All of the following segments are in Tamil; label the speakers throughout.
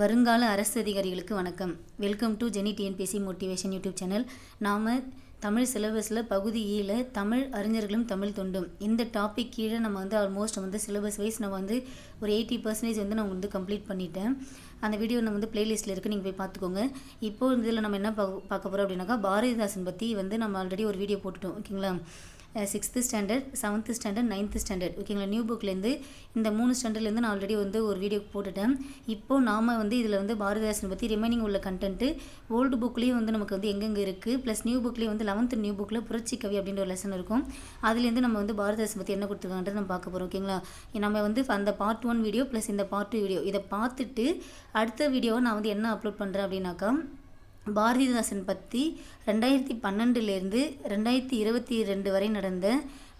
Speaker 1: வருங்கால அரசு அதிகாரிகளுக்கு வணக்கம் welcome to Jeni TNPSC motivation YouTube channel நாம் தமிழ் சிலபஸில் பகுதி ஈல e தமிழ் அறிஞர்களும் தமிழ் தொண்டும் இந்த டாபிக் கீழே நம்ம வந்து ஆல்மோஸ்ட் வந்து சிலபஸ் வைஸ் நம்ம வந்து ஒரு எயிட்டி பர்சன்டேஜ் வந்து நான் வந்து கம்ப்ளீட் பண்ணிட்டேன் அந்த வீடியோ நம்ம வந்து பிளேலிஸ்ட்டில் இருக்குது நீங்கள் போய் பார்த்துக்கோங்க இப்போது இதில் நம்ம என்ன பார்க்க போகிறோம் அப்படின்னாக்கா பாரதிதாசன் பற்றி வந்து நம்ம ஆல்ரெடி ஒரு வீடியோ போட்டுட்டோம் ஓகேங்களா sixth standard seventh standard ninth standard ஓகேங்களா நியூ புக்லேருந்து இந்த மூணு ஸ்டாண்டர்ட்லேருந்து நான் ஆல்ரெடி வந்து ஒரு வீடியோ போட்டுட்டேன் இப்போது நாம் வந்து இதில் வந்து பாரதிதாசன் பற்றி ரிமைனிங் உள்ள கண்டென்ட்டு ஓல்டு புக்லேயும் வந்து நமக்கு வந்து எங்கெங்கே இருக்குது ப்ளஸ் நியூ புக்லேயும் வந்து லெவன்த்து நியூ புக்கில் புரட்சி கவி அப்படின்ற ஒரு லெசன் இருக்கும் அதுலேருந்து நம்ம வந்து பாரதிதாசன் பற்றி என்ன கொடுத்துருக்காங்கன்றது நம்ம பார்க்க போகிறோம் ஓகேங்களா நம்ம வந்து அந்த பார்ட் ஒன் வீடியோ ப்ளஸ் இந்த பார்ட் டூ வீடியோ இதை பார்த்துட்டு அடுத்த வீடியோவை நான் வந்து என்ன அப்லோட் பண்ணுறேன் அப்படின்னாக்கா பாரதிதாசன் பற்றி ரெண்டாயிரத்தி பன்னெண்டுலேருந்து ரெண்டாயிரத்தி இருபத்தி ரெண்டு வரை நடந்த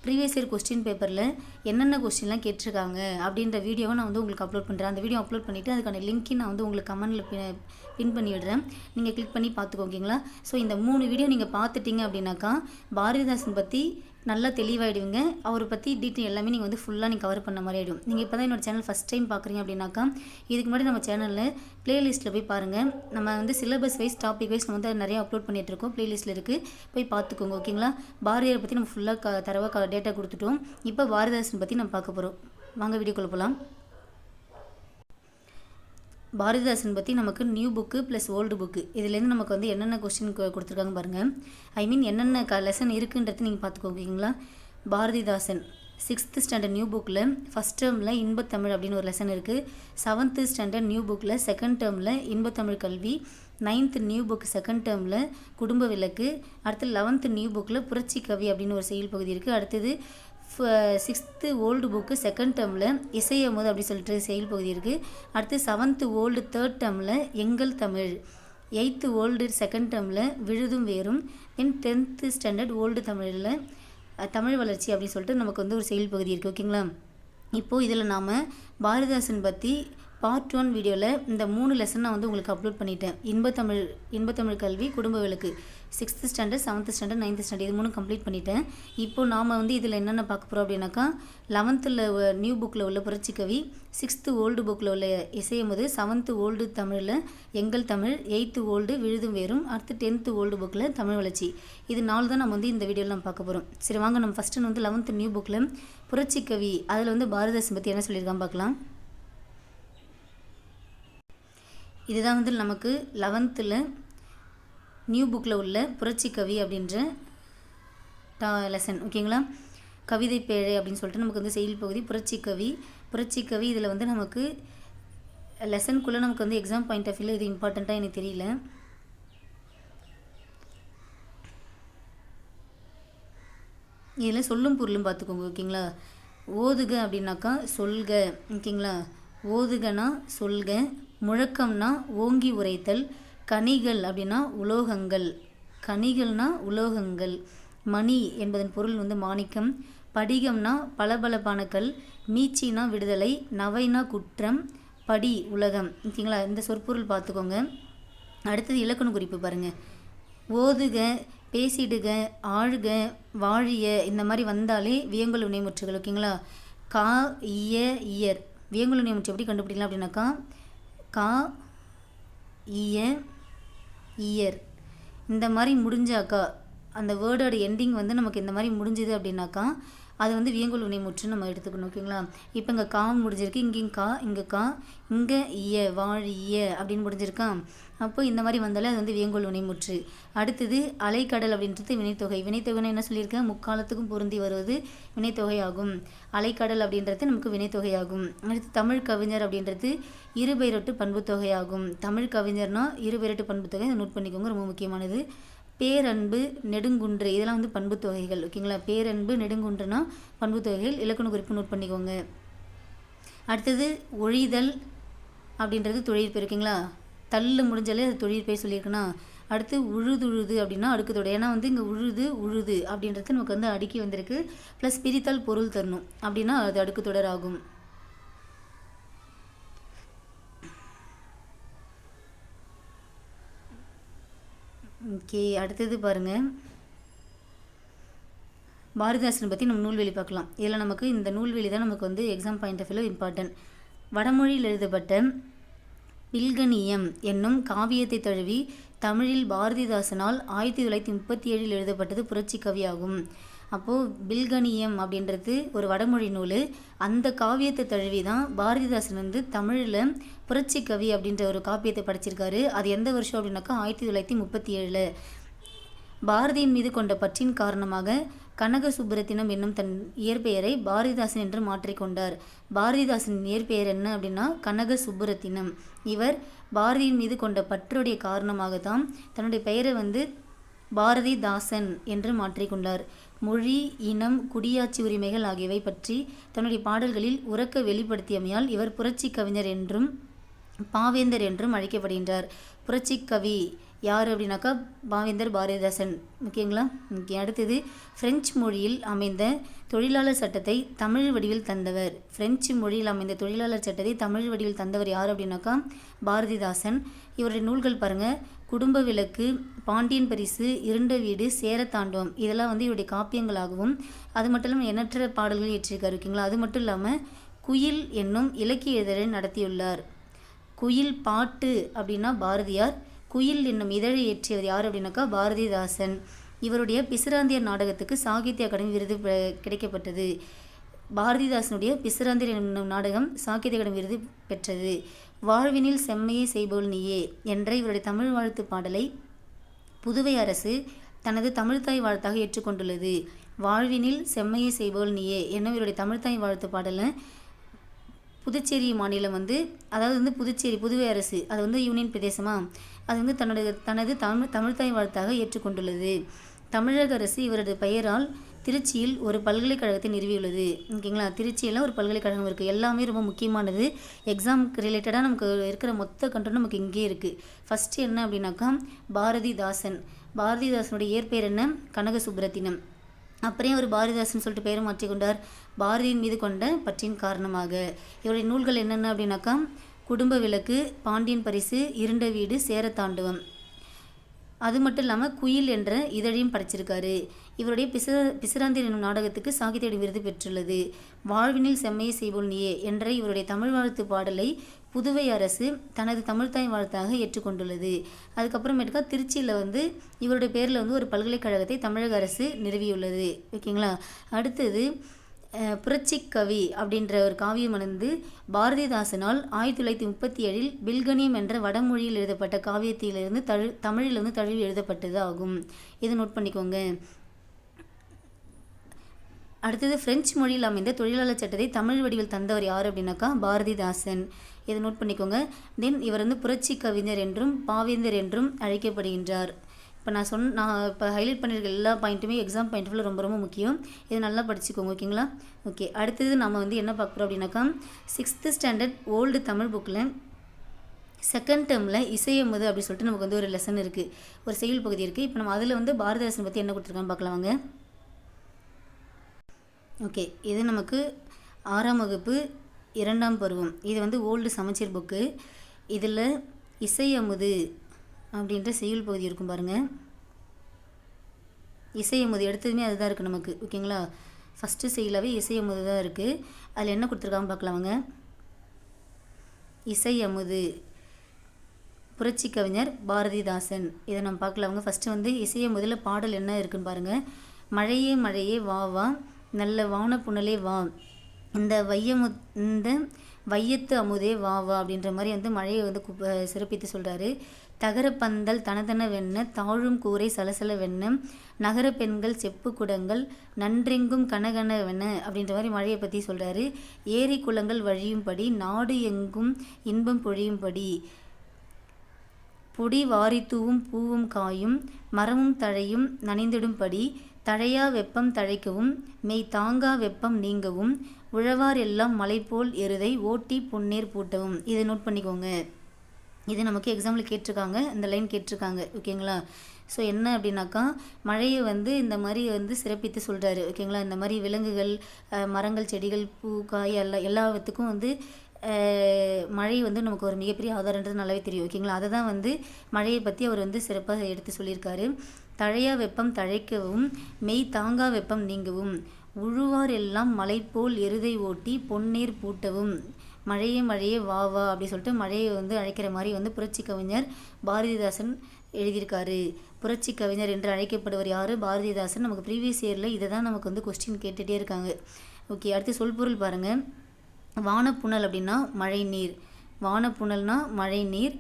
Speaker 1: ப்ரீவியஸ் இயர் கொஸ்டின் பேப்பரில் என்னென்ன கொஸ்டின்லாம் கேட்டிருக்காங்க அப்படின்ற வீடியோவை நான் வந்து உங்களுக்கு அப்லோட் பண்ணுறேன் அந்த வீடியோ அப்லோட் பண்ணிவிட்டு அதுக்கான லிங்க்கை நான் வந்து உங்களுக்கு கமெண்டில் பின் பின் பண்ணி விடுறேன் நீங்கள் கிளிக் பண்ணி பார்த்துக்கோங்களா ஸோ இந்த மூணு வீடியோ நீங்கள் பார்த்துட்டிங்க அப்படின்னாக்கா பாரதிதாசன் பற்றி நல்லா தெளிவாகிடுவீங்க அவரை பற்றி டீட்டெயில் எல்லாமே நீங்கள் வந்து ஃபுல்லாக நீங்கள் கவர் பண்ண மாதிரி ஆகிடும் நீங்கள் இப்போ தான் என்னோடய சேனல் ஃபஸ்ட் டைம் பார்க்குறீங்க அப்படின்னாக்கா இதுக்கு முன்னாடி நம்ம சேனலில் பிளேலிஸ்ட்டில் போய் பாருங்கள் நம்ம வந்து சிலபஸ் வைஸ் டாபிக் வைஸ் நம்ம வந்து நிறையா அப்லோட் பண்ணிகிட்ருக்கோம் ப்ளேலிஸ்ட்டில் இருக்குது போய் பார்த்துக்கோங்க ஓகேங்களா பாரதியாரை பற்றி நம்ம ஃபுல்லாக க தரவாக டேட்டா கொடுத்துட்டோம் இப்போ பாரதிதாசன் பற்றி நம்ம பார்க்க போகிறோம் வாங்க வீடியோக்குள்ளே போகலாம் பாரதிதாசன் பற்றி நமக்கு new book plus old book இதுலேருந்து நமக்கு வந்து என்னென்ன கொஸ்டின் கொடுத்துருக்காங்க பாருங்கள் ஐ மீன் என்னென்ன க லெசன் இருக்குன்றது நீங்கள் பார்த்துக்கோங்களா பாரதிதாசன் சிக்ஸ்த்து ஸ்டாண்டர்ட் நியூ புக்கில் ஃபஸ்ட் டேர்மில் இன்பத்தமிழ் அப்படின்னு ஒரு லெசன் இருக்குது செவன்த்து ஸ்டாண்டர்ட் நியூ புக்கில் செகண்ட் டேர்மில் இன்பத்தமிழ் கல்வி நைன்த்து நியூ புக் செகண்ட் டேர்மில் குடும்ப விளக்கு அடுத்து லெவன்த்து நியூ புக்கில் புரட்சி கவி அப்படின்னு ஒரு செயல் பகுதி இருக்குது அடுத்தது சிக்ஸ்த்து ஓல்டு புக்கு செகண்ட் டேர்மில் இசையமுது அப்படி சொல்லிட்டு செயல் பகுதி இருக்குது அடுத்து செவன்த்து ஓல்டு தேர்ட் டேர்மில் எங்கள் தமிழ் எயித்து ஓல்டு செகண்ட் டேர்மில் விழுதும் வேறும் தென் டென்த்து ஸ்டாண்டர்ட் ஓல்டு தமிழில் தமிழ் வளர்ச்சி அப்படின்னு சொல்லிட்டு நமக்கு வந்து ஒரு செயல் பகுதி இருக்குது ஓகேங்களா இப்போது இதில் நாம் பாரதிதாசன் பற்றி பார்ட் ஒன் வீடியோவில் இந்த மூணு லெசன் நான் வந்து உங்களுக்கு அப்லோட் பண்ணிட்டேன் இன்பத்தமிழ் இன்பத்தமிழ் கல்வி Kudumba Vilakku sixth standard seventh standard ninth standard இது மூணு கம்ப்ளீட் பண்ணிட்டேன் இப்போ நாம் வந்து இதில் என்னென்ன பார்க்க போகிறோம் அப்படின்னாக்கா லெவன்த்தில் நியூ புக்கில் உள்ள புரட்சிக்கவி சிக்ஸ்த்து ஓல்டு புக்கில் உள்ள இசையும் போது செவன்த்து ஓல்டு தமிழில் எங்கள் தமிழ் எயித்து ஓல்டு விழுதும் வேறும் அடுத்து டென்த்து ஓல்டு புக்கில் தமிழ் வளர்ச்சி இது நாலு தான் நம்ம வந்து இந்த வீடியோவில் நம்ம பார்க்க போகிறோம் சரி வாங்க நம்ம ஃபஸ்ட்டு வந்து லெவன்த்து நியூ புக்கில் புரட்சிக்கவி அதில் வந்து பாரதாசம் பற்றி என்ன சொல்லியிருக்கான் பார்க்கலாம் இதுதான் வந்து நமக்கு லெவன்த்தில் நியூ புக்கில் உள்ள புரட்சி கவி அப்படின்ற டா லெசன் ஓகேங்களா கவிதை பேழை அப்படின்னு சொல்லிட்டு நமக்கு வந்து செயல் பகுதி புரட்சி கவி புரட்சி கவி இதில் வந்து நமக்கு லெசனுக்குள்ளே நமக்கு வந்து எக்ஸாம் பாயிண்ட் ஆஃப் வியூவில் இது இம்பார்ட்டண்ட்டாக எனக்கு தெரியல இதில் சொல்லும் பொருளும் பார்த்துக்கோங்க ஓகேங்களா ஓதுக அப்படின்னாக்கா சொல்க ஓகேங்களா ஓதுகனா சொல்க முழக்கம்னா ஓங்கி உரைத்தல் கனிகள் அப்படின்னா உலோகங்கள் கனிகள்னா உலோகங்கள் மணி என்பதன் பொருள் வந்து மாணிக்கம் படிகம்னா பளபளப்பான கல் மீச்சினா விடுதலை நவைனா குற்றம் படி உலகம் ஓகேங்களா இந்த சொற்பொருள் பார்த்துக்கோங்க அடுத்தது இலக்கண குறிப்பு பாருங்கள் ஓதுக பேசிடுக ஆழுக வாழிய இந்த மாதிரி வந்தாலே வியங்கல் உணைமுற்றுகள் ஓகேங்களா கா இய இயர் வியங்கல் உணைமுற்று எப்படி கண்டுபிடிக்கலாம் அப்படின்னாக்கா கா இய இயர் இந்த மாதிரி முடிஞ்சாக்கா அந்த வேர்டோட எண்டிங் வந்து நமக்கு இந்த மாதிரி முடிஞ்சுது அப்படின்னாக்கா அது வந்து வியங்குள் வினை முற்று நம்ம எடுத்துக்கணும் ஓகேங்களா இப்போ இங்கே கா முடிஞ்சிருக்கு இங்கேயும் கா இங்கே கா இங்கே இய வாழ் இய அப்படின்னு முடிஞ்சிருக்கா அப்போ இந்த மாதிரி வந்தாலே அது வந்து வியங்கோல் வினைமுற்று அடுத்தது அலைக்கடல் அப்படின்றது வினைத்தொகை வினைத்தொகைன்னு என்ன சொல்லியிருக்கேன் முக்காலத்துக்கும் பொருந்தி வருவது வினைத்தொகை ஆகும் அலைக்கடல் அப்படின்றது நமக்கு வினைத்தொகையாகும் அடுத்து தமிழ் கவிஞர் அப்படின்றது இருபெயரொட்டு பண்புத்தொகையாகும் தமிழ் கவிஞர்னா இருபெயரொட்டு பண்புத்தொகை நோட் பண்ணிக்கோங்க ரொம்ப முக்கியமானது பேரன்பு நெடுங்குன்று இதெல்லாம் வந்து பண்பு தொகைகள் ஓகேங்களா பேரன்பு நெடுங்குன்றுனா பண்பு தொகைகள் இலக்கண குறிப்பு நோட் பண்ணிக்கோங்க அடுத்தது ஒழிதல் அப்படின்றது தொழிற்பெயர் இருக்குங்களா தள்ளு முடிஞ்சாலே அது தொழிற்பே சொல்லியிருக்குன்னா அடுத்து உழுதுழுது அப்படின்னா அடுக்கு தொடர் ஏன்னா வந்து இங்கே உழுது உழுது அப்படின்றது நமக்கு வந்து அடுக்கி வந்திருக்கு ப்ளஸ் பிரித்தால் பொருள் தரணும் அப்படின்னா அது அடுக்கு தொடர் ஆகும் ஓகே அடுத்தது பாருங்கள் பாரதிதாசனை பற்றி நம்ம நூல்வெளி பார்க்கலாம் இதில் நமக்கு இந்த நூல்வெளி தான் நமக்கு வந்து எக்ஸாம் பாயிண்ட் ஆஃப் வியூவில் இம்பார்ட்டன்ட் வடமொழியில் எழுதப்பட்ட பில்கனியம் என்னும் காவியத்தை தழுவி தமிழில் பாரதிதாசனால் ஆயிரத்தி தொள்ளாயிரத்தி முப்பத்தி ஏழில் எழுதப்பட்டது புரட்சி கவியாகும் அப்போது பில்கணியம் அப்படின்றது ஒரு வடமொழி நூல் அந்த காவியத்தை தழுவி தான் பாரதிதாசன் வந்து தமிழில் புரட்சி கவி அப்படின்ற ஒரு காப்பியத்தை படிச்சிருக்காரு அது எந்த வருஷம் அப்படின்னாக்கா ஆயிரத்தி தொள்ளாயிரத்தி முப்பத்தி ஏழில் பாரதியின் மீது கொண்ட பற்றின் காரணமாக கனக சுப்பிரத்தினம் என்னும் தன் இயற்பெயரை பாரதிதாசன் என்று மாற்றிக்கொண்டார் பாரதிதாசன் இயற்பெயர் என்ன அப்படின்னா கனக சுப்புரத்தினம் இவர் பாரதியின் மீது கொண்ட பற்றுடைய காரணமாக தான் தன்னுடைய பெயரை வந்து பாரதிதாசன் என்று மாற்றிக்கொண்டார் மொழி இனம் குடியாட்சி உரிமைகள் ஆகியவை பற்றி தன்னுடைய பாடல்களில் உறக்க வெளிப்படுத்தியமையால் இவர் புரட்சி கவிஞர் என்றும் பாவேந்தர் என்றும் அழைக்கப்படுகின்றார் புரட்சி கவி யார் அப்படின்னாக்கா பாவேந்தர் பாரதிதாசன் ஓகேங்களா அடுத்தது பிரெஞ்சு மொழியில் அமைந்த தொழிலாளர் சட்டத்தை தமிழ் வடிவில் தந்தவர் பிரெஞ்சு மொழியில் அமைந்த தொழிலாளர் சட்டத்தை தமிழ் வடிவில் தந்தவர் யார் அப்படின்னாக்கா பாரதிதாசன் இவருடைய நூல்கள் பாருங்கள் குடும்ப விளக்கு பாண்டியன் பரிசு இருண்ட வீடு சேரத்தாண்டவம் இதெல்லாம் வந்து இவருடைய காப்பியங்களாகவும் அது மட்டும் இல்லாமல் எண்ணற்ற பாடல்கள் இயற்றியிருக்காரு இருக்கீங்களா அது மட்டும் இல்லாமல் குயில் என்னும் இலக்கிய இதழை நடத்தியுள்ளார் குயில் பாட்டு அப்படின்னா பாரதியார் குயில் என்னும் இதழை இயற்றியவர் யார் அப்படின்னாக்கா பாரதிதாசன் இவருடைய பிசுராந்திய நாடகத்துக்கு சாகித்ய அகாடமி விருது கிடைக்கப்பட்டது பாரதிதாசனுடைய பிசிராந்திர் என்னும் நாடகம் சாகித்ய அகாடமி விருது பெற்றது வாழ்வினில் செம்மையே செய்போல் நீயே என்ற இவருடைய தமிழ் வாழ்த்து பாடலை புதுவை அரசு தனது தமிழ்தாய் வாழ்த்தாக ஏற்றுக்கொண்டுள்ளது வாழ்வினில் செம்மையை செய்போல் நீயே என்ன இவருடைய தமிழ்தாய் வாழ்த்து பாடலை புதுச்சேரி மாநிலம் வந்து அதாவது வந்து புதுச்சேரி புதுவை அரசு அது வந்து யூனியன் பிரதேசமாக அது வந்து தன்னுடைய தனது தமிழ் தமிழ்தாய் வாழ்த்தாக ஏற்றுக்கொண்டுள்ளது தமிழக அரசு இவரது பெயரால் திருச்சியில் ஒரு பல்கலைக்கழகத்தை நிறுவியுள்ளது ஓகேங்களா திருச்சியில் ஒரு பல்கலைக்கழகம் இருக்குது எல்லாமே ரொம்ப முக்கியமானது எக்ஸாமுக்கு ரிலேட்டடாக நமக்கு இருக்கிற மொத்த கண்ட்ரோல் நமக்கு இங்கேயே இருக்குது ஃபஸ்ட்டு என்ன அப்படின்னாக்கா பாரதிதாசன் பாரதிதாசனுடைய இயற்பெயர் என்ன கனக சுப்ரத்தினம் அப்புறம் அவர் பாரதிதாசன் சொல்லிட்டு பெயரை மாற்றிக்கொண்டார் பாரதியின் மீது கொண்ட பற்றின் காரணமாக இவருடைய நூல்கள் என்னென்ன அப்படின்னாக்கா குடும்ப விளக்கு பாண்டியன் பரிசு இருண்ட வீடு சேரத்தாண்டவம் அது மட்டும் இல்லாமல் குயில் என்ற இதழையும் படைச்சிருக்காரு இவருடைய பிச பிசிராந்தி என்னும் நாடகத்துக்கு சாகித்யடி விருது பெற்றுள்ளது வாழ்வினில் செம்மையை செய்வோல் நீயே என்ற இவருடைய தமிழ் வாழ்த்து பாடலை புதுவை அரசு தனது தமிழ்தாய் வாழ்த்தாக ஏற்றுக்கொண்டுள்ளது அதுக்கப்புறமேட்டுக்கா திருச்சியில் வந்து இவருடைய பேரில் வந்து ஒரு பல்கலைக்கழகத்தை தமிழக அரசு நிறுவியுள்ளது ஓகேங்களா அடுத்தது புரட்சிக்கவி அப்படின்ற ஒரு காவியம் வந்து பாரதிதாசனால் ஆயிரத்தி தொள்ளாயிரத்தி முப்பத்தி ஏழில் பில்கனியம் என்ற வடமொழியில் எழுதப்பட்ட காவியத்திலிருந்து தழு தமிழிலிருந்து தழுவி எழுதப்பட்டது ஆகும் இதை நோட் பண்ணிக்கோங்க அடுத்தது பிரெஞ்சு மொழியில் அமைந்த தொழிலாளர் சட்டத்தை தமிழ் வடிவில் தந்தவர் யார் அப்படின்னாக்கா பாரதிதாசன் இதை நோட் பண்ணிக்கோங்க தென் இவர் வந்து புரட்சி கவிஞர் என்றும் பாவேந்தர் என்றும் அழைக்கப்படுகின்றார் இப்போ நான் சொன்ன நான் இப்போ ஹைலைட் பண்ணியிருக்க எல்லா பாயிண்ட்டுமே எக்ஸாம் பாயிண்ட் ஆஃப்ல ரொம்ப ரொம்ப முக்கியம் இது நல்லா படிச்சுக்கோங்க ஓகேங்களா ஓகே அடுத்தது நம்ம வந்து என்ன பார்க்குறோம் அப்படின்னாக்கா சிக்ஸ்த்து ஸ்டாண்டர்ட் ஓல்டு தமிழ் புக்கில் செகண்ட் டேர்மில் இசையமுது அப்படின்னு சொல்லிட்டு நமக்கு வந்து ஒரு லெசன் இருக்குது ஒரு செயல் பகுதி இருக்குது இப்போ நம்ம அதில் வந்து பாரதிதாசன் பற்றி என்ன கொடுத்துருக்கான்னு பார்க்கலாம் வாங்க ஓகே இது நமக்கு ஆறாம் வகுப்பு இரண்டாம் பருவம் இது வந்து ஓல்டு சமச்சீர் புக்கு இதில் இசையமுது அப்படின்ற செய்யுள் பகுதி இருக்கும் பாருங்கள் இசையமுது எடுத்ததுமே அதுதான் இருக்குது நமக்கு ஓகேங்களா ஃபஸ்ட்டு செய்யலாவே அமுது தான் இருக்குது அதில் என்ன கொடுத்துருக்காங்க இசை அமுது புரட்சி கவிஞர் பாரதிதாசன் இதை நம்ம பார்க்கலாமுங்க ஃபஸ்ட்டு வந்து இசைய முதல்ல பாடல் என்ன இருக்குன்னு பாருங்கள் மழையே மழையே வா வா நல்ல வான புனலே வா இந்த வையமு இந்த வையத்து அமுதே வா வா அப்படின்ற மாதிரி வந்து மழையை வந்து சிறப்பித்து சொல்கிறாரு தகரப்பந்தல் தணதணவென்னு தாழும் கூரை சலசலவென்னு நகரப் பெண்கள் செப்பு குடங்கள் நன்றெங்கும் கனகனவென அப்படின்ற மாதிரி மழையை பற்றி சொல்கிறாரு ஏரி குளங்கள் வழியும்படி நாடு எங்கும் இன்பம் பொழியும்படி பொடி வாரித்தூவும் பூவும் காயும் மரமும் தழையும் நனைந்திடும்படி தழையா வெப்பம் தழைக்கவும் மெய் தாங்கா வெப்பம் நீங்கவும் உழவார் எல்லாம் மலை போல் எருதை ஓட்டி பொன்னேர் பூட்டவும் இதை நோட் பண்ணிக்கோங்க இது நமக்கு எக்ஸாம்பிள் கேட்டிருக்காங்க இந்த லைன் கேட்டிருக்காங்க ஓகேங்களா ஸோ என்ன அப்படின்னாக்கா மழையை வந்து இந்த மாதிரி வந்து சிறப்பித்து சொல்கிறாரு ஓகேங்களா இந்த மாதிரி விலங்குகள் மரங்கள் செடிகள் பூ காய் எல்லா எல்லாத்துக்கும் வந்து மழை வந்து நமக்கு ஒரு மிகப்பெரிய ஆதாரன்றது நல்லாவே தெரியும் ஓகேங்களா அதை தான் வந்து மழையை பற்றி அவர் வந்து சிறப்பாக எடுத்து சொல்லியிருக்காரு தழையா வெப்பம் தழைக்கவும் மெய் தாங்கா வெப்பம் நீங்கவும் உழுவார் எல்லாம் மலை போல் எருதை ஓட்டி பொன்னீர் பூட்டவும் மழையே மழையே வா வா அப்படி சொல்லிட்டு மழையை வந்து அழைக்கிற மாதிரி வந்து புரட்சி கவிஞர் பாரதிதாசன் எழுதியிருக்காரு புரட்சி கவிஞர் என்று அழைக்கப்படுவர் யார் பாரதிதாசன் நமக்கு ப்ரீவியஸ் இயரில் இதை தான் நமக்கு வந்து கொஸ்டின் கேட்டுகிட்டே இருக்காங்க ஓகே அடுத்து சொல்பொருள் பாருங்கள் வானப்புணல் அப்படின்னா மழை நீர் வானப்புணல்னா மழை நீர்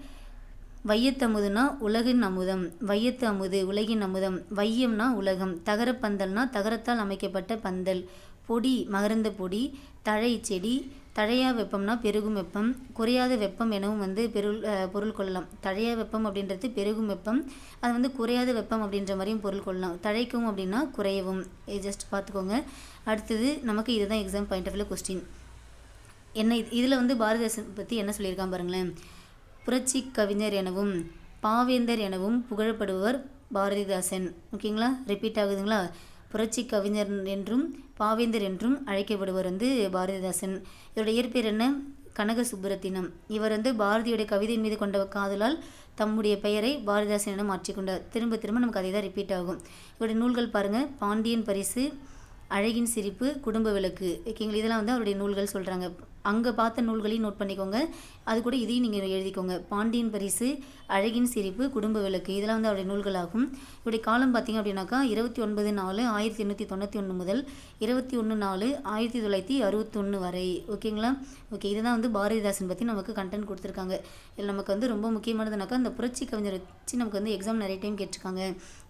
Speaker 1: வையத்தமுதுனா உலகின் அமுதம் வையத்து அமுது உலகின் அமுதம் வையம்னா உலகம் தகரப்பந்தல்னா தகரத்தால் அமைக்கப்பட்ட பந்தல் பொடி மகரந்த பொடி தழை செடி தழையா வெப்பம்னா பெருகும் வெப்பம் குறையாத வெப்பம் எனவும் வந்து பெருள் பொருள் கொள்ளலாம் தழையா வெப்பம் அப்படின்றது பெருகும் வெப்பம் அது வந்து குறையாத வெப்பம் அப்படின்ற மாதிரியும் பொருள் கொள்ளலாம் தழைக்கும் அப்படின்னா குறையவும் ஜஸ்ட் பார்த்துக்கோங்க அடுத்தது நமக்கு இதுதான் exam point of view question என்ன இதில் வந்து பாரதிதாசன் பற்றி என்ன சொல்லியிருக்கான் பாருங்களேன் புரட்சி கவிஞர் எனவும் பாவேந்தர் எனவும் புகழப்படுவர் பாரதிதாசன் ஓகேங்களா ரிப்பீட் ஆகுதுங்களா புரட்சி கவிஞர் என்றும் பாவேந்தர் என்றும் அழைக்கப்படுவர் வந்து பாரதிதாசன் இவருடைய இயற்பெயர் என்ன கனக சுப்புரத்தினம் இவர் வந்து பாரதியுடைய கவிதையின் மீது கொண்ட காதலால் தம்முடைய பெயரை பாரதிதாசன் என மாற்றிக்கொண்டார் திரும்ப திரும்ப நமக்கு அதை தான் ரிப்பீட் ஆகும் இவருடைய நூல்கள் பாருங்கள் பாண்டியன் பரிசு அழகின் சிரிப்பு குடும்ப விளக்கு ஓகேங்களா இதெல்லாம் வந்து அவருடைய நூல்கள் சொல்கிறாங்க அங்கே பார்த்த நூல்களையும் நோட் பண்ணிக்கோங்க அது கூட இதையும் நீங்கள் எழுதிக்கோங்க பாண்டியன் பரிசு அழகின் சிரிப்பு குடும்ப விளக்கு இதெல்லாம் வந்து அவருடைய நூல்களாகும் இவருடைய காலம் பார்த்திங்க அப்படின்னாக்கா இருபத்தி ஒன்பது நாலு ஆயிரத்தி எண்ணூற்றி தொண்ணூற்றி ஒன்று முதல் இருபத்தி ஒன்று நாலு ஆயிரத்தி தொள்ளாயிரத்தி அறுபத்தொன்று வரை ஓகேங்களா ஓகே இதுதான் வந்து பாரதிதாசன் பற்றி நமக்கு கண்டென்ட் கொடுத்துருக்காங்க இதில் நமக்கு வந்து ரொம்ப முக்கியமானதுனாக்கா இந்த புரட்சி கவிஞர் வச்சு நமக்கு வந்து எக்ஸாம் நிறைய டைம் கேட்டிருக்காங்க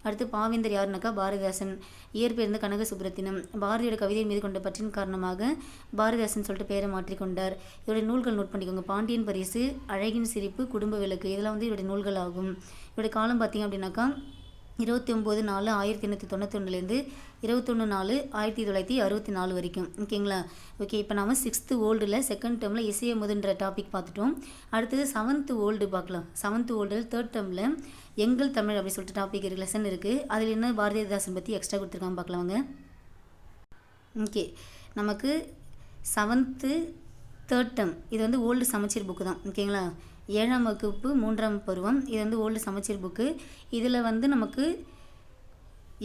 Speaker 1: அடுத்து பாவேந்தர் யாருனாக்கா பாரதிதாசன் இயற்பெயர்ந்த கனக சுப்ரத்தினம் பாரதியோட கவிதை மீது கொண்ட பற்றின் காரணமாக பாரதிதாசன் சொல்லிட்டு பேரை மாற்றிக்கொண்டு கொண்டார் இவருடைய நூல்கள் நோட் பண்ணிக்கோங்க பாண்டியன் பரிசு அழகின் சிரிப்பு குடும்ப விளக்கு இதெல்லாம் வந்து இவருடைய நூல்கள் ஆகும் இவருடைய காலம் பார்த்திங்க அப்படின்னாக்கா இருபத்தி ஒம்பது நாலு ஆயிரத்தி எண்ணூற்றி ஒன்றுலேருந்து இருபத்தொன்று நாலு ஆயிரத்தி தொள்ளாயிரத்தி அறுபத்தி நாலு வரைக்கும் ஓகேங்களா ஓகே இப்போ நாம் சிக்ஸ்த்து ஓல்டில் செகண்ட் டேர்மில் முதுன்ற டாபிக் பார்த்துட்டோம் அடுத்தது செவன்த்து ஓல்டு பார்க்கலாம் செவன்த்து ஓல்டில் தேர்ட் டேர்மில் எங்கள் தமிழ் அப்படின்னு சொல்லிட்டு டாபிக் ரிலேஷன் லெசன் இருக்குது அதில் என்ன பாரதிதாசன் பற்றி எக்ஸ்ட்ரா கொடுத்துருக்காங்க பார்க்கலாங்க ஓகே நமக்கு செவன்த்து தேர்ட் டேர்ம் இது வந்து ஓல்டு சமச்சீர் புக்கு தான் ஓகேங்களா ஏழாம் வகுப்பு மூன்றாம் பருவம் இது வந்து ஓல்டு சமச்சீர் புக்கு இதில் வந்து நமக்கு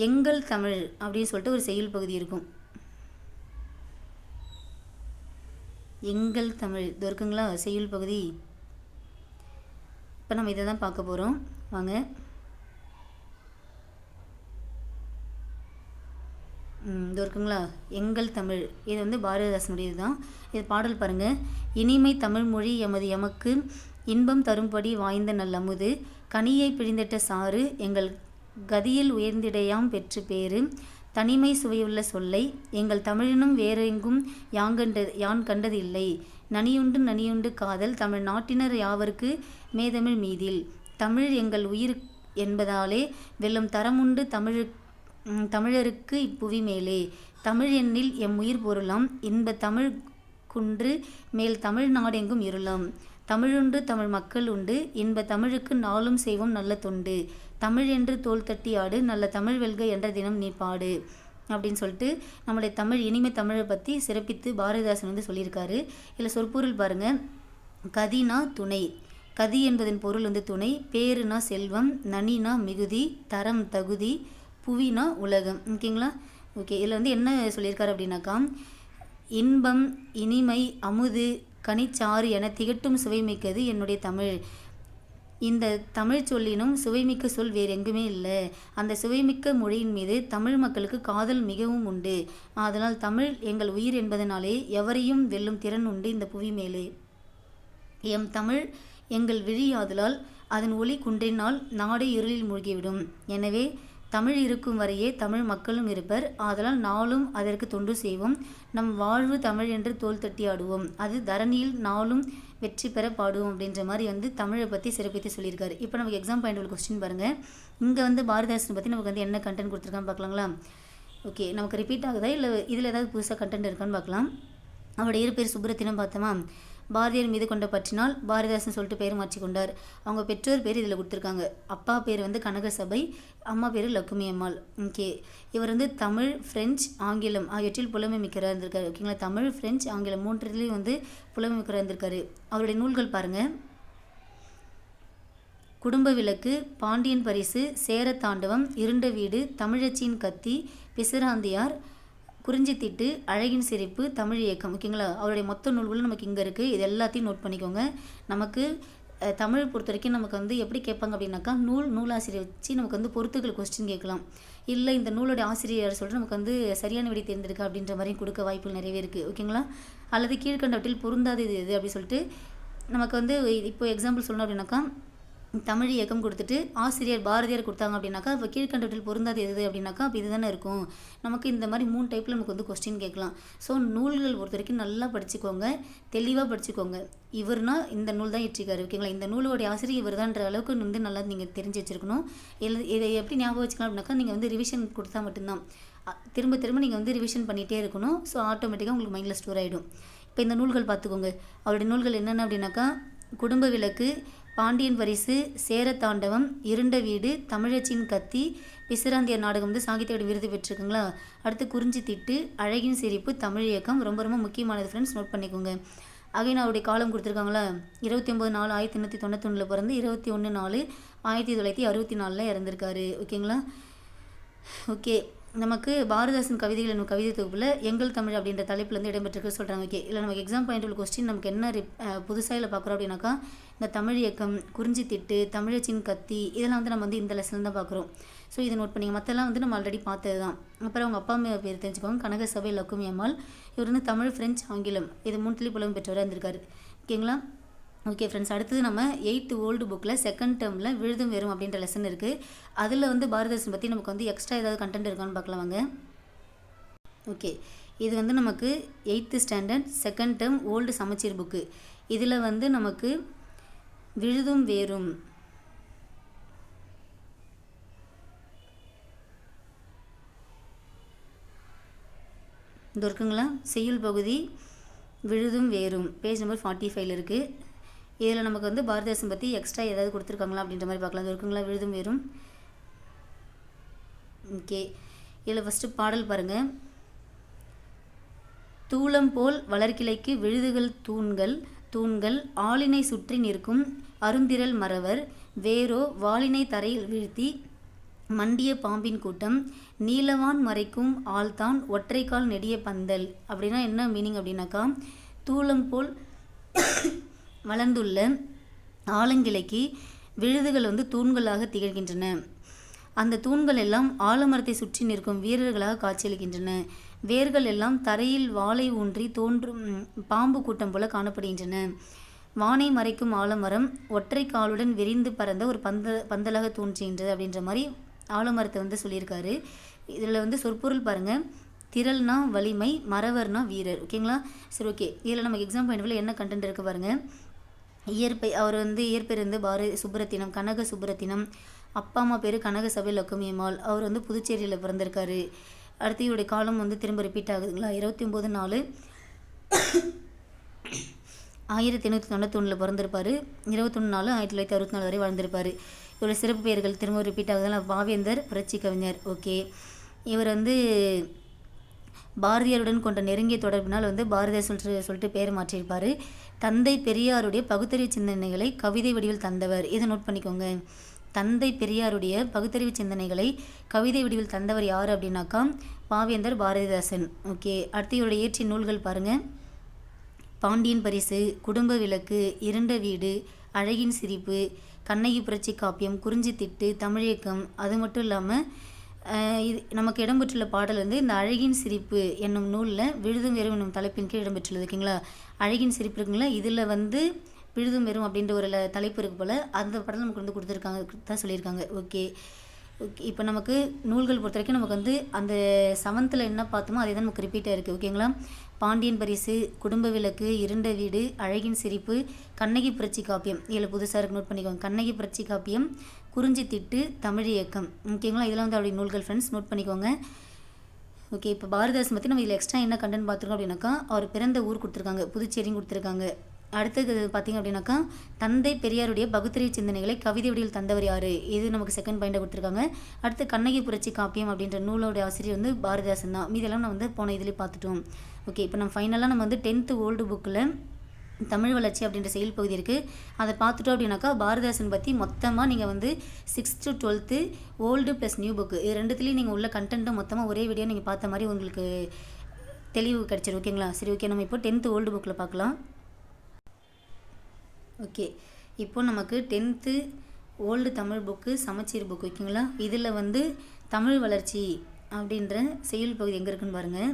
Speaker 1: எங்கள் தமிழ் அப்படின்னு சொல்லிட்டு ஒரு செயல் பகுதி இருக்கும் எங்கள் தமிழ் இது இருக்குங்களா செயல் பகுதி இப்போ நம்ம இதை தான் பார்க்க போகிறோம் வாங்க இது இருக்குங்களா எங்கள் தமிழ் இது வந்து பாரதிதாசனுடையது தான் இது பாடல் பாருங்கள் இனிமை தமிழ் மொழி எமது எமக்கு இன்பம் தரும்படி வாய்ந்த அமுது கனியை பிழிந்திட்ட சாறு எங்கள் கதியில் உயர்ந்திடையாம் பெற்று பேறு தனிமை சுவையுள்ள சொல்லை எங்கள் தமிழினும் வேறெங்கும் யாங்கண்ட யான் கண்டது இல்லை நனியுண்டு நனியுண்டு காதல் தமிழ் நாட்டினர் யாவருக்கு மேதமிழ் மீதில் தமிழ் எங்கள் உயிர் என்பதாலே வெல்லும் தரமுண்டு தமிழ் தமிழருக்கு இப்புவி மேலே தமிழ் எண்ணில் எம் உயிர் பொருளாம் இன்ப தமிழ் குன்று மேல் தமிழ் நாடெங்கும் இருளாம் தமிழுண்டு தமிழ் மக்கள் உண்டு இன்ப தமிழுக்கு நாளும் செய்வோம் நல்ல தொண்டு தமிழ் என்று தோல் தட்டி ஆடு நல்ல தமிழ் வெல்க என்ற தினம் நீ பாடு அப்படின்னு சொல்லிட்டு நம்முடைய தமிழ் இனிமை தமிழை பற்றி சிறப்பித்து பாரதிதாசன் வந்து சொல்லியிருக்காரு இதில் சொற்பொருள் பாருங்கள் கதினா துணை கதி என்பதன் பொருள் வந்து துணை பேருனா செல்வம் நனினா மிகுதி தரம் தகுதி புவினா உலகம் ஓகேங்களா ஓகே இதில் வந்து என்ன சொல்லியிருக்காரு அப்படின்னாக்கா இன்பம் இனிமை அமுது கனிச்சாறு என திகட்டும் சுவைமிக்கது என்னுடைய தமிழ் இந்த தமிழ் சொல்லினும் சுவைமிக்க சொல் வேறு எங்குமே இல்லை அந்த சுவைமிக்க மொழியின் மீது தமிழ் மக்களுக்கு காதல் மிகவும் உண்டு அதனால் தமிழ் எங்கள் உயிர் என்பதனாலே எவரையும் வெல்லும் திறன் உண்டு இந்த புவி மேலே எம் தமிழ் எங்கள் விழியாதலால் அதன் ஒளி குன்றினால் நாடு இருளில் மூழ்கிவிடும் எனவே தமிழ் இருக்கும் வரையே தமிழ் மக்களும் இருப்பர் ஆதலால் நாளும் அதற்கு தொண்டு செய்வோம் நம் வாழ்வு தமிழ் என்று தோல் தட்டி ஆடுவோம் அது தரணியில் நாளும் வெற்றி பெற பாடுவோம் அப்படின்ற மாதிரி வந்து தமிழை பற்றி சிறப்பித்து சொல்லியிருக்காரு இப்போ நமக்கு எக்ஸாம் பாயிண்ட் உள்ள கொஸ்டின் பாருங்கள் இங்கே வந்து பாரதிதாசன் பற்றி நமக்கு வந்து என்ன கண்டென்ட் கொடுத்துருக்கான்னு பார்க்கலாங்களா ஓகே நமக்கு ரிப்பீட் ஆகுதா இல்லை இதில் ஏதாவது புதுசாக கண்டென்ட் இருக்கான்னு பார்க்கலாம் அவருடைய இரு பேர் சுப்ரத்தினம் பார்த்தோமா பாரதியார் மீது கொண்ட பற்றினால் பாரதிதாசன் சொல்லிட்டு பேர் மாற்றி கொண்டார் அவங்க பெற்றோர் பேர் இதில் கொடுத்துருக்காங்க அப்பா பேர் வந்து கனகசபை அம்மா பேர் லக்குமி அம்மாள் ஓகே இவர் வந்து தமிழ் ஃப்ரெஞ்ச் ஆங்கிலம் ஆகியவற்றில் புலமை மிக்கராக இருந்திருக்காரு ஓகேங்களா தமிழ் ஃப்ரெஞ்ச் ஆங்கிலம் மூன்றுலேயும் வந்து புலமை மிக்கராக இருந்திருக்காரு அவருடைய நூல்கள் பாருங்கள் குடும்ப விளக்கு பாண்டியன் பரிசு சேர தாண்டவம் இருண்ட வீடு தமிழச்சியின் கத்தி பிசுராந்தியார் குறிஞ்சித்திட்டு அழகின் சிரிப்பு தமிழ் இயக்கம் ஓகேங்களா அவருடைய மொத்த நூல்களும் நமக்கு இங்கே இருக்குது இது எல்லாத்தையும் நோட் பண்ணிக்கோங்க நமக்கு தமிழ் பொறுத்த வரைக்கும் நமக்கு வந்து எப்படி கேட்பாங்க அப்படின்னாக்கா நூல் நூலாசிரியர் வச்சு நமக்கு வந்து பொறுத்துக்கள் கொஸ்டின் கேட்கலாம் இல்லை இந்த நூலோட ஆசிரியர் சொல்லிட்டு நமக்கு வந்து சரியான விடை தேர்ந்தெடுக்க அப்படின்ற மாதிரியும் கொடுக்க வாய்ப்புகள் நிறையவே இருக்குது ஓகேங்களா அல்லது கீழ்கண்டவற்றில் பொருந்தாதது எது அப்படின்னு சொல்லிட்டு நமக்கு வந்து இப்போ எக்ஸாம்பிள் சொல்லணும் அப்படின்னாக்கா தமிழ் இயக்கம் கொடுத்துட்டு ஆசிரியர் பாரதியார் கொடுத்தாங்க அப்படின்னாக்கா இப்போ கீழ்கண்டத்தில் பொருந்தாது எது அப்படின்னாக்கா அப்போ இதுதானே இருக்கும் நமக்கு இந்த மாதிரி மூணு டைப்பில் நமக்கு வந்து கொஸ்டின் கேட்கலாம் ஸோ நூல்கள் பொறுத்த வரைக்கும் நல்லா படிச்சுக்கோங்க தெளிவாக படிச்சுக்கோங்க இவர்னா இந்த நூல் தான் இயற்றிக்காரு ஓகேங்களா இந்த நூலோடைய ஆசிரியர் இவர் தான்ற அளவுக்கு வந்து நல்லா நீங்கள் தெரிஞ்சு வச்சுருக்கணும் எழு இதை எப்படி ஞாபகம் வச்சுக்கலாம் அப்படின்னாக்கா நீங்கள் வந்து ரிவிஷன் கொடுத்தா மட்டும்தான் திரும்ப திரும்ப நீங்கள் வந்து ரிவிஷன் பண்ணிகிட்டே இருக்கணும் ஸோ ஆட்டோமேட்டிக்காக உங்களுக்கு மைண்டில் ஸ்டோர் ஆகிடும் இப்போ இந்த நூல்கள் பார்த்துக்கோங்க அவருடைய நூல்கள் என்னென்ன அப்படின்னாக்கா குடும்ப விளக்கு பாண்டியன் பரிசு சேரத்தாண்டவம் இருண்ட வீடு தமிழச்சின் கத்தி விசிராந்திய நாடகம் வந்து சாகித்யோட விருது பெற்றிருக்குங்களா அடுத்து குறிஞ்சி திட்டு அழகின் சிரிப்பு தமிழ் இயக்கம் ரொம்ப ரொம்ப முக்கியமானது ஃப்ரெண்ட்ஸ் நோட் பண்ணிக்கோங்க அகைன் அவருடைய காலம் கொடுத்துருக்காங்களா இருபத்தி ஒம்பது நாலு ஆயிரத்தி எண்ணூற்றி தொண்ணூத்தொன்னில் பிறந்து இருபத்தி ஒன்று நாலு ஆயிரத்தி தொள்ளாயிரத்தி அறுபத்தி நாலில் இறந்துருக்காரு ஓகேங்களா ஓகே நமக்கு பாரதாசன் கவிதைகள் நம்ம கவிதை தொகுப்பில் எங்கள் தமிழ் அப்படின்ற தலைப்புலேருந்து இடம்பெற்றிருக்கு சொல்கிறாங்க ஓகே இல்லை நமக்கு எக்ஸாம் பாயிண்ட் உள்ள கொஸ்டின் நமக்கு என்ன புதுசாக இல்லை பார்க்குறோம் அப்படின்னாக்கா இந்த தமிழ் இயக்கம் குறிஞ்சி திட்டு தமிழச்சின் கத்தி இதெல்லாம் வந்து நம்ம வந்து இந்த லெசன் தான் பார்க்குறோம் ஸோ இதை நோட் பண்ணிங்க மற்றெல்லாம் வந்து நம்ம ஆல்ரெடி பார்த்தது தான் அப்புறம் அவங்க அப்பா அம்மா பேர் தெரிஞ்சுக்கோங்க கனக சபை லக்குமி அம்மாள் இவர் வந்து தமிழ் ஃப்ரெஞ்ச் ஆங்கிலம் இது புலம் பெற்றவராக இருந்திருக்காரு ஓகேங்களா ஓகே ஃப்ரெண்ட்ஸ் அடுத்தது நம்ம எயித்து ஓல்டு புக்கில் செகண்ட் டேர்மில் விழுதும் வெறும் அப்படின்ற லெசன் இருக்குது அதில் வந்து பாரதரசன் பற்றி நமக்கு வந்து எக்ஸ்ட்ரா ஏதாவது கண்டென்ட் இருக்கான்னு பார்க்கலாம் ஓகே இது வந்து நமக்கு eighth standard second term old சமச்சீர் புக்கு இதில் வந்து நமக்கு விழுதும் வேறும் இந்த இருக்குங்களா செய்யுள் பகுதி விழுதும் வேறும் பேஜ் நம்பர் ஃபார்ட்டி ஃபைவ்ல இருக்குது இதில் நமக்கு வந்து பாரதேசம் பற்றி எக்ஸ்ட்ரா ஏதாவது கொடுத்துருக்காங்களா அப்படின்ற மாதிரி பார்க்கலாம் இருக்குங்களா விழுதும் வேறும் ஓகே இதில் ஃபஸ்ட்டு பாடல் பாருங்கள் தூளம் போல் வளர்க்கிளைக்கு விழுதுகள் தூண்கள் தூண்கள் ஆளினை சுற்றி நிற்கும் அருந்திரல் மறவர் வேரோ வாளினை தரையில் வீழ்த்தி மண்டிய பாம்பின் கூட்டம் நீலவான் மறைக்கும் ஆள்தான் ஒற்றைக்கால் நெடிய பந்தல் அப்படின்னா என்ன மீனிங் அப்படின்னாக்கா தூளம் போல் வளர்ந்துள்ள ஆலங்கிளைக்கு விழுதுகள் வந்து தூண்களாக திகழ்கின்றன அந்த தூண்கள் எல்லாம் ஆலமரத்தை சுற்றி நிற்கும் வீரர்களாக காட்சியளிக்கின்றன வேர்கள் எல்லாம் தரையில் வாளை ஊன்றி தோன்றும் பாம்பு கூட்டம் போல காணப்படுகின்றன வானை மறைக்கும் ஆலமரம் ஒற்றை காலுடன் விரிந்து பறந்த ஒரு பந்த பந்தலாக தோன்றுகின்றது அப்படின்ற மாதிரி ஆலமரத்தை வந்து சொல்லியிருக்காரு இதில் வந்து சொற்பொருள் பாருங்கள் திரள்னா வலிமை மறவர்னா வீரர் ஓகேங்களா சரி ஓகே இதில் நமக்கு எக்ஸாம் பாயிண்ட் என்ன கண்டென்ட் இருக்குது பாருங்கள் இயற்பை அவர் வந்து இயற்பெயர் வந்து பாரதி சுப்பிரத்தினம் கனக சுப்பிரத்தினம் அப்பா அம்மா பேர் கனக சபை லக்குமியம்மாள் அவர் வந்து புதுச்சேரியில் பிறந்திருக்காரு அடுத்து இவருடைய காலம் வந்து திரும்ப ரிப்பீட் ஆகுதுங்களா இருபத்தி ஒம்பது நாலு ஆயிரத்தி எண்ணூற்றி தொண்ணூத்தொன்னில் பிறந்திருப்பார் இருபத்தொன்று நாலு ஆயிரத்தி தொள்ளாயிரத்தி அறுபத்தி நாலு வரை வாழ்ந்திருப்பார் இவரோட சிறப்பு பெயர்கள் திரும்ப ரிப்பீட் ஆகுதுனா பாவேந்தர் புரட்சி கவிஞர் ஓகே இவர் வந்து பாரதியாருடன் கொண்ட நெருங்கிய தொடர்பினால் வந்து பாரதியார் சொல்லிட்டு சொல்லிட்டு பேர் மாற்றியிருப்பார் தந்தை பெரியாருடைய பகுத்தறிவு சிந்தனைகளை கவிதை வடிவில் தந்தவர் இதை நோட் பண்ணிக்கோங்க தந்தை பெரியாருடைய பகுத்தறிவு சிந்தனைகளை கவிதை வடிவில் தந்தவர் யார் அப்படின்னாக்கா பாவேந்தர் பாரதிதாசன் ஓகே அடுத்து இவருடைய இயற்றிய நூல்கள் பாருங்கள் பாண்டியன் பரிசு குடும்ப விளக்கு இரண்ட வீடு அழகின் சிரிப்பு கண்ணகி புரட்சி காப்பியம் குறிஞ்சி திட்டு தமிழியக்கம் அது மட்டும் இல்லாமல் இது நமக்கு இடம்பெற்றுள்ள பாடல் வந்து இந்த அழகின் சிரிப்பு என்னும் நூலில் விழுதும் வெறும் என்னும் தலைப்பின் கீழ் இடம்பெற்றுள்ளது ஓகேங்களா அழகின் சிரிப்பு இருக்குங்களா இதில் வந்து விழுதும் வெறும் அப்படின்ற ஒரு தலைப்பு இருக்கு போல் அந்த பாடல் நமக்கு வந்து கொடுத்துருக்காங்க தான் சொல்லியிருக்காங்க ஓகே ஓகே இப்போ நமக்கு நூல்கள் பொறுத்த வரைக்கும் நமக்கு வந்து அந்த செவன்த்தில் என்ன பார்த்தோமோ அதே தான் நமக்கு ரிப்பீட்டாக இருக்குது ஓகேங்களா பாண்டியன் பரிசு குடும்ப விளக்கு இருண்ட வீடு அழகின் சிரிப்பு கண்ணகி புரட்சி காப்பியம் இதில் புதுசாக இருக்கு நோட் பண்ணிக்கோங்க கண்ணகி புரட்சி காப்பியம் குறிஞ்சி திட்டு தமிழ் இயக்கம் ஓகேங்களா இதெல்லாம் வந்து அவருடைய நூல்கள் ஃப்ரெண்ட்ஸ் நோட் பண்ணிக்கோங்க ஓகே இப்போ பாரதாசன் பற்றி நம்ம இதில் எக்ஸ்ட்ரா என்ன கண்டென்ட் பார்த்துருக்கோம் அப்படின்னாக்கா அவர் பிறந்த ஊர் கொடுத்துருக்காங்க புதுச்சேரியும் கொடுத்துருக்காங்க அடுத்தது பார்த்திங்க அப்படின்னாக்கா தந்தை பெரியாருடைய பகுத்தறிவு சிந்தனைகளை கவிதை வடிவில் தந்தவர் யார் இது நமக்கு செகண்ட் பாயிண்டை கொடுத்துருக்காங்க அடுத்து கண்ணகி புரட்சி காப்பியம் அப்படின்ற நூலோடைய ஆசிரியர் வந்து பாரதிதாசன் தான் மீதெல்லாம் நம்ம வந்து போன இதிலே பார்த்துட்டோம் ஓகே இப்போ நம்ம ஃபைனலாக நம்ம வந்து டென்த்து ஓல்டு புக்கில் தமிழ் வளர்ச்சி அப்படின்ற செயல் பகுதி இருக்குது அதை பார்த்துட்டோம் அப்படின்னாக்கா பாரதிதாசன் பற்றி மொத்தமாக நீங்கள் வந்து sixth to twelfth old plus new book இது ரெண்டுத்துலேயும் நீங்கள் உள்ள கண்டென்ட்டும் மொத்தமாக ஒரே வீடியோ நீங்கள் பார்த்த மாதிரி உங்களுக்கு தெளிவு கிடச்சிரு ஓகேங்களா சரி ஓகே நம்ம இப்போ டென்த்து ஓல்டு புக்கில் பார்க்கலாம் ஓகே இப்போ நமக்கு டென்த்து ஓல்டு தமிழ் புக்கு சமச்சீர் புக் ஓகேங்களா இதில் வந்து தமிழ் வளர்ச்சி அப்படின்ற செயல் பகுதி எங்கே இருக்குன்னு பாருங்கள்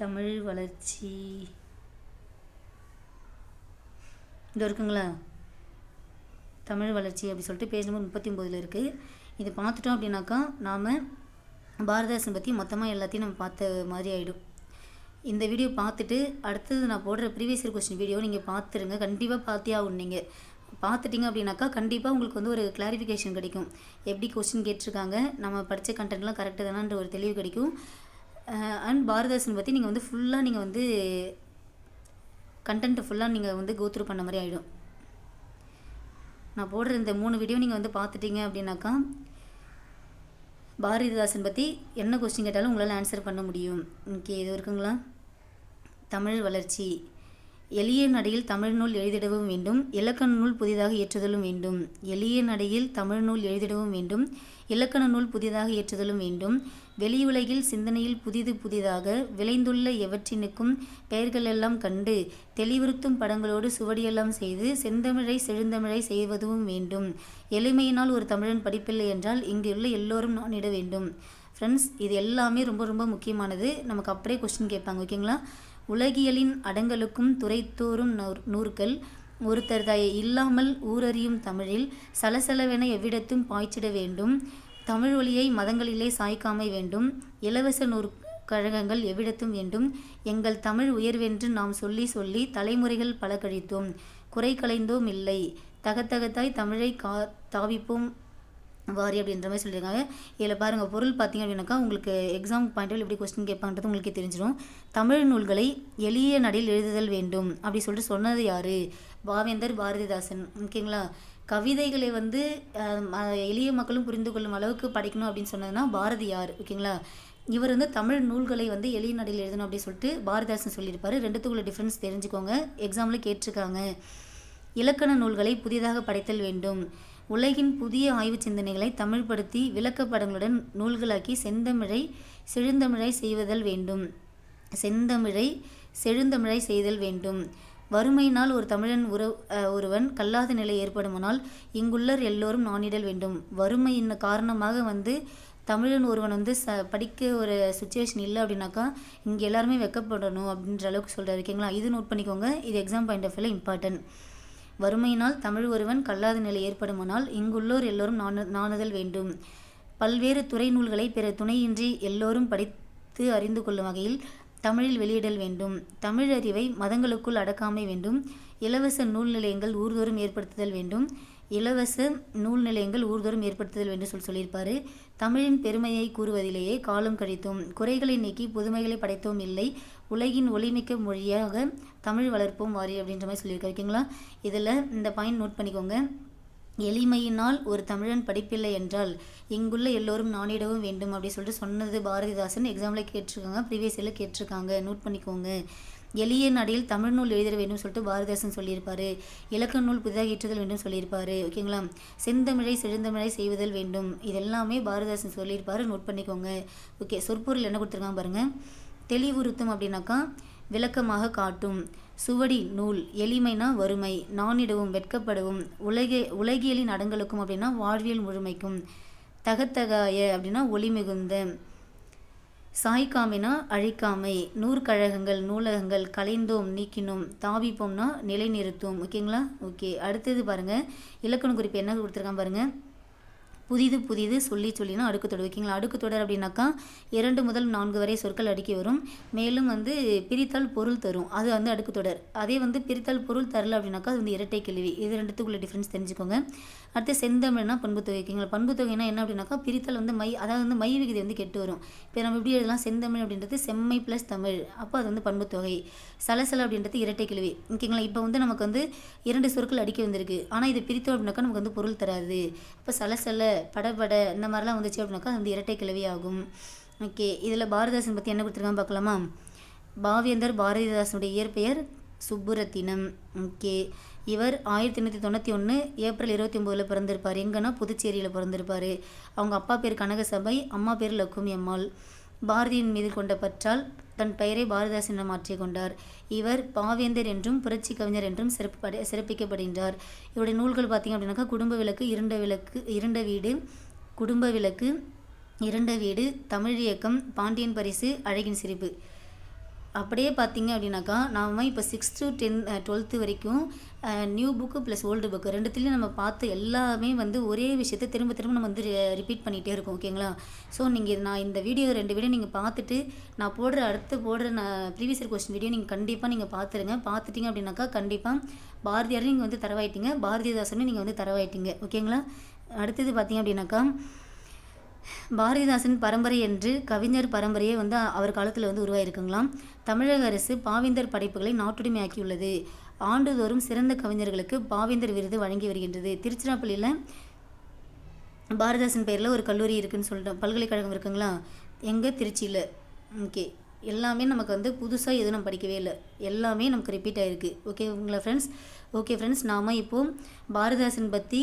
Speaker 1: தமிழ் வளர்ச்சி இது இருக்குங்களா தமிழ் வளர்ச்சி அப்படி சொல்லிட்டு பேஜ் நம்பர் முப்பத்தி ஒம்போதில் இருக்குது இது பார்த்துட்டோம் அப்படின்னாக்கா நாம் பாரதரசன் பற்றி மொத்தமாக எல்லாத்தையும் நம்ம பார்த்த மாதிரி ஆகிடும் இந்த வீடியோ பார்த்துட்டு அடுத்தது நான் போடுற ப்ரீவியஸ் இயர் கொஸ்டின் வீடியோ நீங்கள் பார்த்துருங்க கண்டிப்பாக பார்த்தே ஆகும் நீங்கள் பார்த்துட்டிங்க அப்படின்னாக்கா கண்டிப்பாக உங்களுக்கு வந்து ஒரு கிளாரிஃபிகேஷன் கிடைக்கும் எப்படி கொஸ்டின் கேட்டிருக்காங்க நம்ம படித்த கண்டென்ட்லாம் கரெக்டு தானான்ற ஒரு தெளிவு கிடைக்கும் அண்ட் பாரதாசன் பற்றி நீங்கள் வந்து ஃபுல்லாக நீங்கள் வந்து கண்டென்ட்டு ஃபுல்லாக நீங்கள் வந்து கோத்ரூ பண்ண மாதிரி ஆகிடும் நான் போடுற இந்த மூணு வீடியோ நீங்கள் வந்து பார்த்துட்டீங்க அப்படின்னாக்கா பாரதிதாசன் பற்றி என்ன கொஸ்டின் கேட்டாலும் உங்களால் ஆன்சர் பண்ண முடியும் ஓகே இது இருக்குங்களா தமிழ் வளர்ச்சி எளிய நடையில் நூல் எழுதிடவும் வேண்டும் இலக்கண நூல் புதிதாக ஏற்றுதலும் வேண்டும் எளிய நடையில் நூல் எழுதிடவும் வேண்டும் இலக்கண நூல் புதிதாக ஏற்றுதலும் வேண்டும் வெளியுலகில் சிந்தனையில் புதிது புதிதாக விளைந்துள்ள எவற்றினுக்கும் பெயர்களெல்லாம் கண்டு தெளிவுறுத்தும் படங்களோடு சுவடியெல்லாம் செய்து செந்தமிழை செழுந்தமிழை செய்வதும் வேண்டும் எளிமையினால் ஒரு தமிழன் படிப்பில்லை என்றால் இங்குள்ள எல்லோரும் நானிட வேண்டும் ஃப்ரெண்ட்ஸ் இது எல்லாமே ரொம்ப ரொம்ப முக்கியமானது நமக்கு அப்படியே கொஸ்டின் கேட்பாங்க ஓகேங்களா உலகியலின் அடங்கலுக்கும் துறைத்தோறும் நூற்கள் ஒருத்தர் தய இல்லாமல் ஊரறியும் தமிழில் சலசலவென எவ்விடத்தும் பாய்ச்சிட வேண்டும் தமிழ் ஒளியை மதங்களிலே சாய்க்காமை வேண்டும் இலவச நூற் கழகங்கள் எவ்விடத்தும் வேண்டும் எங்கள் தமிழ் உயர்வென்று நாம் சொல்லி சொல்லி தலைமுறைகள் பல கழித்தோம் குறை கலைந்தோம் இல்லை தகத்தகத்தாய் தமிழை கா தாவிப்போம் வாரி அப்படின்ற மாதிரி சொல்லியிருக்காங்க இதில் பாருங்கள் பொருள் பார்த்திங்க அப்படின்னாக்கா உங்களுக்கு எக்ஸாம் பாயிண்ட் எப்படி கொஸ்டின் கேட்பாங்கிறது உங்களுக்கு தெரிஞ்சிடும் தமிழ் நூல்களை எளிய நடையில் எழுதுதல் வேண்டும் அப்படி சொல்லிட்டு சொன்னது யார் பாவேந்தர் பாரதிதாசன் ஓகேங்களா கவிதைகளை வந்து எளிய மக்களும் புரிந்து கொள்ளும் அளவுக்கு படிக்கணும் அப்படின்னு சொன்னதுன்னா பாரதியார் ஓகேங்களா இவர் வந்து தமிழ் நூல்களை வந்து எளிய நடையில் எழுதணும் அப்படின்னு சொல்லிட்டு பாரதிதாசன் சொல்லியிருப்பார் ரெண்டுத்துக்குள்ள டிஃப்ரென்ஸ் தெரிஞ்சுக்கோங்க எக்ஸாமில் கேட்டிருக்காங்க இலக்கண நூல்களை புதிதாக படைத்தல் வேண்டும் உலகின் புதிய ஆய்வு சிந்தனைகளை தமிழ்படுத்தி விளக்கப்படங்களுடன் நூல்களாக்கி செந்தமிழை செழுந்தமிழை செய்வதல் வேண்டும் செந்தமிழை செழுந்தமிழை செய்தல் வேண்டும் வறுமையினால் ஒரு தமிழன் உற ஒருவன் கல்லாத நிலை ஏற்படுமானால் இங்குள்ளர் எல்லோரும் நாணிடல் வேண்டும் வறுமையின் காரணமாக வந்து தமிழன் ஒருவன் வந்து ச படிக்க ஒரு சுச்சுவேஷன் இல்லை அப்படின்னாக்கா இங்கே எல்லாருமே வெக்கப்படணும் அப்படின்ற அளவுக்கு சொல்கிறார் ஓகேங்களா இது நோட் பண்ணிக்கோங்க இது எக்ஸாம் பாயிண்ட் ஆஃப் வியூவில் இம்பார்ட்டன்ட் வறுமையினால் தமிழ் ஒருவன் கல்லாத நிலை ஏற்படுமானால் இங்குள்ளோர் எல்லோரும் நாணு நாணுதல் வேண்டும் பல்வேறு துறை நூல்களை பிற துணையின்றி எல்லோரும் படித்து அறிந்து கொள்ளும் வகையில் தமிழில் வெளியிடல் வேண்டும் தமிழ் அறிவை மதங்களுக்குள் அடக்காமை வேண்டும் இலவச நூல் நிலையங்கள் ஊர்தோறும் ஏற்படுத்துதல் வேண்டும் இலவச நூல் நிலையங்கள் ஊர்தோறும் ஏற்படுத்துதல் வேண்டும் சொல்லி சொல்லியிருப்பார் தமிழின் பெருமையை கூறுவதிலேயே காலம் கழித்தோம் குறைகளை நீக்கி புதுமைகளை படைத்தோம் இல்லை உலகின் ஒளிமிக்க மொழியாக தமிழ் வளர்ப்போம் வாரி அப்படின்ற மாதிரி சொல்லியிருக்காரு ஓகேங்களா இதில் இந்த பாயிண்ட் நோட் பண்ணிக்கோங்க எளிமையினால் ஒரு தமிழன் படிப்பில்லை என்றால் இங்குள்ள எல்லோரும் நானிடவும் வேண்டும் அப்படி சொல்லிட்டு சொன்னது பாரதிதாசன் எக்ஸாமில் கேட்டிருக்காங்க ப்ரீவியஸ் இயரில் கேட்டிருக்காங்க நோட் பண்ணிக்கோங்க எளிய நடையில் தமிழ் நூல் எழுதிட வேண்டும் சொல்லிட்டு பாரதிதாசன் சொல்லியிருப்பார் இலக்க நூல் புதிதாக ஏற்றுதல் வேண்டும் சொல்லியிருப்பார் ஓகேங்களா செந்தமிழை செழுந்தமிழை செய்வதல் வேண்டும் இதெல்லாமே பாரதிதாசன் சொல்லியிருப்பார் நோட் பண்ணிக்கோங்க ஓகே சொற்பொருள் என்ன கொடுத்துருக்காங்க பாருங்கள் தெளிவுறுத்தும் அப்படின்னாக்கா விளக்கமாக காட்டும் சுவடி நூல் எளிமைனா வறுமை நானிடவும் வெட்கப்படவும் உலக உலகியலின் அடங்கலுக்கும் அப்படின்னா வாழ்வியல் முழுமைக்கும் தகத்தகாய அப்படின்னா ஒளி மிகுந்த சாய்க்காமினா அழிக்காமை நூற்கழகங்கள் நூலகங்கள் கலைந்தோம் நீக்கினோம் தாவிப்போம்னா நிலைநிறுத்தும் ஓகேங்களா ஓகே அடுத்தது பாருங்கள் இலக்கண குறிப்பு என்ன கொடுத்துருக்கான் பாருங்கள் புதிது புதிது சொல்லி சொல்லினா அடுக்கு தொடர் ஓகேங்களா அடுக்கு தொடர் அப்படின்னாக்கா இரண்டு முதல் நான்கு வரை சொற்கள் அடுக்கி வரும் மேலும் வந்து பிரித்தால் பொருள் தரும் அது வந்து அடுக்கு தொடர் அதே வந்து பிரித்தால் பொருள் தரல அப்படின்னாக்கா அது வந்து இரட்டை கேள்வி இது ரெண்டுத்துக்குள்ள டிஃப்ரென்ஸ் தெரிஞ்சுக்கோங்க அடுத்து செந்தமிழ்னா பண்பு தொகைக்குங்களா பண்பு தொகைனா என்ன அப்படின்னாக்கா பிரித்தல் வந்து மை அதாவது வந்து மை விகுதி வந்து கெட்டு வரும் இப்போ நம்ம எப்படி எழுதலாம் செந்தமிழ் அப்படின்றது செம்மை ப்ளஸ் தமிழ் அப்போ அது வந்து பண்பு தொகை சலசல அப்படின்றது இரட்டை கிழவி ஓகேங்களா இப்போ வந்து நமக்கு வந்து இரண்டு சொற்கள் அடிக்க வந்திருக்கு ஆனால் இதை பிரித்தோம் அப்படின்னாக்கா நமக்கு வந்து பொருள் தராது இப்போ சலசல படபட இந்த மாதிரிலாம் வந்துச்சு அப்படின்னாக்கா அது வந்து இரட்டை கிழவி ஆகும் ஓகே இதில் பாரதிதாசன் பற்றி என்ன கொடுத்துருக்காங்க பார்க்கலாமா பாவேந்தர் பாரதிதாசனுடைய இயற்பெயர் சுப்புரத்தினம் ஓகே இவர் ஆயிரத்தி எண்ணூற்றி தொண்ணூற்றி ஒன்று ஏப்ரல் இருபத்தி ஒம்போதில் பிறந்திருப்பார் எங்கன்னா புதுச்சேரியில் பிறந்திருப்பார் அவங்க அப்பா பேர் கனகசபை அம்மா பேர் லக்குமி அம்மாள் பாரதியின் மீது கொண்ட பற்றால் தன் பெயரை பாரதிதாசன் என மாற்றிக் கொண்டார் இவர் பாவேந்தர் என்றும் புரட்சி கவிஞர் என்றும் சிறப்பு சிறப்பிக்கப்படுகின்றார் இவருடைய நூல்கள் பார்த்திங்க அப்படின்னாக்கா குடும்ப விளக்கு இருண்ட விளக்கு இருண்ட வீடு குடும்ப விளக்கு இரண்ட வீடு தமிழ் இயக்கம் பாண்டியன் பரிசு அழகின் சிரிப்பு அப்படியே பார்த்தீங்க அப்படின்னாக்கா நாம் இப்போ சிக்ஸ் டு டென் டுவெல்த்து வரைக்கும் new book plus old book ரெண்டுத்துலேயும் நம்ம பார்த்து எல்லாமே வந்து ஒரே விஷயத்தை திரும்ப திரும்ப நம்ம வந்து ரிப்பீட் பண்ணிகிட்டே இருக்கோம் ஓகேங்களா ஸோ நீங்கள் நான் இந்த வீடியோ ரெண்டு வீடியோ நீங்கள் பார்த்துட்டு நான் போடுற அடுத்து போடுற நான் ப்ரீவியஸ் இயர் கொஸ்டின் வீடியோ நீங்கள் கண்டிப்பாக நீங்கள் பார்த்துருங்க பார்த்துட்டிங்க அப்படின்னாக்கா கண்டிப்பாக பாரதியாரையும் நீங்கள் வந்து தரவாயிட்டீங்க பாரதிதாசனும் நீங்கள் வந்து தரவாயிட்டீங்க ஓகேங்களா அடுத்தது பார்த்தீங்க அப்படின்னாக்கா பாரதிதாசன் பரம்பரை என்று கவிஞர் பரம்பரையே வந்து அவர் காலத்தில் வந்து உருவாயிருக்குங்களாம் தமிழக அரசு பாவேந்தர் படைப்புகளை நாட்டுடைமையாக்கியுள்ளது ஆண்டுதோறும் சிறந்த கவிஞர்களுக்கு பாவேந்தர் விருது வழங்கி வருகின்றது திருச்சிராப்பள்ளியில் பாரதிதாசன் பெயரில் ஒரு கல்லூரி இருக்குதுன்னு சொல்லிட்டோம் பல்கலைக்கழகம் இருக்குங்களா எங்கே திருச்சியில் ஓகே எல்லாமே நமக்கு வந்து புதுசாக எதுவும் நம்ம படிக்கவே இல்லை எல்லாமே நமக்கு ரிப்பீட் ஆகிருக்கு ஓகேங்களா ஃப்ரெண்ட்ஸ் ஓகே ஃப்ரெண்ட்ஸ் நாம் இப்போது பாரதிதாசன் பற்றி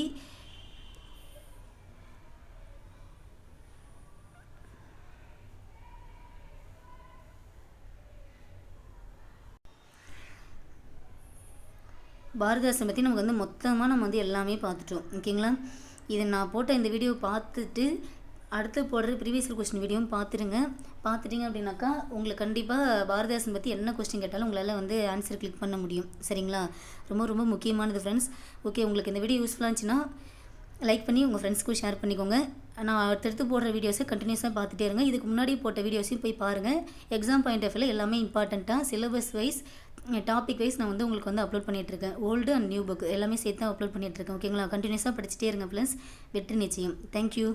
Speaker 1: பாரதிதாசனை பற்றி நமக்கு வந்து மொத்தமாக நம்ம வந்து எல்லாமே பார்த்துட்டோம் ஓகேங்களா இதை நான் போட்ட இந்த வீடியோ பார்த்துட்டு அடுத்து போடுற ப்ரீவியஸ் கொஸ்டின் வீடியோவும் பார்த்துருங்க பார்த்துட்டிங்க அப்படின்னாக்கா உங்களுக்கு கண்டிப்பாக பாரதிதாசன் பற்றி என்ன கொஸ்டின் கேட்டாலும் உங்களால் வந்து ஆன்சர் கிளிக் பண்ண முடியும் சரிங்களா ரொம்ப ரொம்ப முக்கியமானது ஃப்ரெண்ட்ஸ் ஓகே உங்களுக்கு இந்த வீடியோ யூஸ்ஃபுல்லாக இருந்துச்சுன்னா லைக் பண்ணி உங்கள் ஃப்ரெண்ட்ஸ்க்கும் ஷேர் பண்ணிக்கோங்க நான் அடுத்தடுத்து போடுற வீடியோஸை கண்டினியூஸாக பார்த்துட்டே இருங்க இதுக்கு முன்னாடி போட்ட வீடியோஸையும் போய் பாருங்கள் எக்ஸாம் பாயிண்ட் ஆஃப் எல்லாமே இம்பார்ட்டண்ட்டாக சிலபஸ் வைஸ் டாபிக் வைஸ் நான் வந்து உங்களுக்கு வந்து அப்லோட் பண்ணிகிட்ருக்கேன் ஓல்டு அண்ட் நியூ புக் எல்லாமே சேர்த்து தான் அப்லோட் பண்ணிகிட்ருக்கேன் ஓகேங்களா கண்டினியூஸாக படிச்சுட்டே இருங்க ப்ளஸ் வெற்றி நிச்சயம் தேங்க்யூ